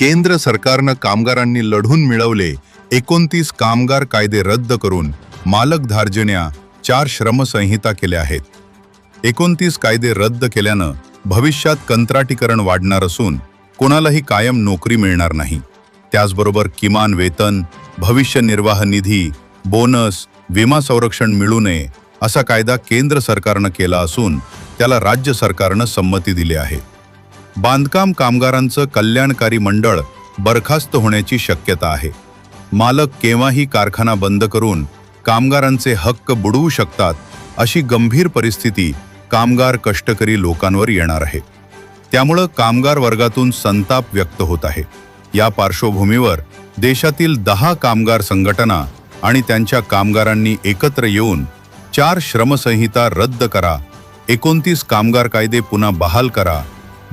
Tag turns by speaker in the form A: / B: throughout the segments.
A: केंद्र सरकारनं कामगारांनी लढून मिळवले एकोणतीस कामगार कायदे रद्द करून मालक धार्जन्या चार श्रमसंहिता केल्या आहेत. एकोणतीस कायदे रद्द केल्यानं भविष्यात कंत्राटीकरण वाढणार असून कोणालाही कायम नोकरी मिळणार नाही. त्याचबरोबर किमान वेतन भविष्य निर्वाह निधी बोनस विमा संरक्षण मिळू नये असा कायदा केंद्र सरकारनं केला असून त्याला राज्य सरकारनं संमती दिली आहे. बांधकाम कामगारांचं कल्याणकारी मंडळ बरखास्त होण्याची शक्यता आहे. मालक केव्हाही कारखाना बंद करून कामगारांचे हक्क बुडवू शकतात अशी गंभीर परिस्थिती कामगार कष्टकरी लोकांवर येणार आहे. त्यामुळं कामगार वर्गातून संताप व्यक्त होत आहे. या पार्श्वभूमीवर देशातील दहा कामगार संघटना आणि त्यांच्या कामगारांनी एकत्र येऊन चार श्रमसंहिता रद्द करा एकोणतीस कामगार कायदे पुन्हा बहाल करा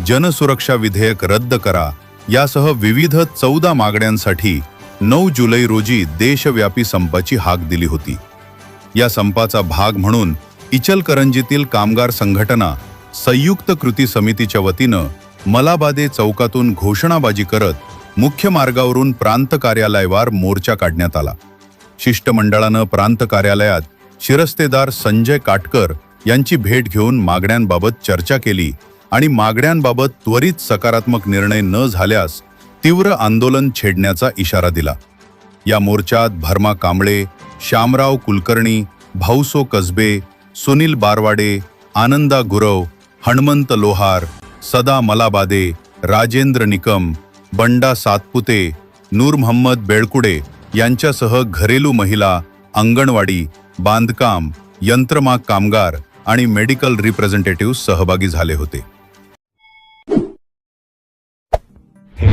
A: जनसुरक्षा विधेयक रद्द करा. यासह विविध चौदा मागण्यांसाठी नऊ जुलै रोजी देशव्यापी संपाची हाक दिली होती. या संपाचा भाग म्हणून इचलकरंजीतील कामगार संघटना संयुक्त कृती समितीच्या वतीनं मलाबादे चौकातून घोषणाबाजी करत मुख्य मार्गावरून प्रांत कार्यालयावर मोर्चा काढण्यात आला. शिष्टमंडळानं प्रांत कार्यालयात शिरस्तेदार संजय काटकर यांची भेट घेऊन मागण्यांबाबत चर्चा केली. आणि मागण्यांबाबत त्वरित सकारात्मक निर्णय न झाल्यास तीव्र आंदोलन छेडण्याचा इशारा दिला. या मोर्चात भरमा कांबळे श्यामराव कुलकर्णी भाऊसो कसबे सुनील बारवाडे आनंदा गुरव हणमंत लोहार सदा मलाबादे राजेंद्र निकम बंडा सातपुते नूर मोहम्मद बेळकुडे यांच्यासह घरेलू महिला अंगणवाडी बांधकाम यंत्रमाग कामगार आणि मेडिकल रिप्रेझेंटेटिव्ह सहभागी झाले होते.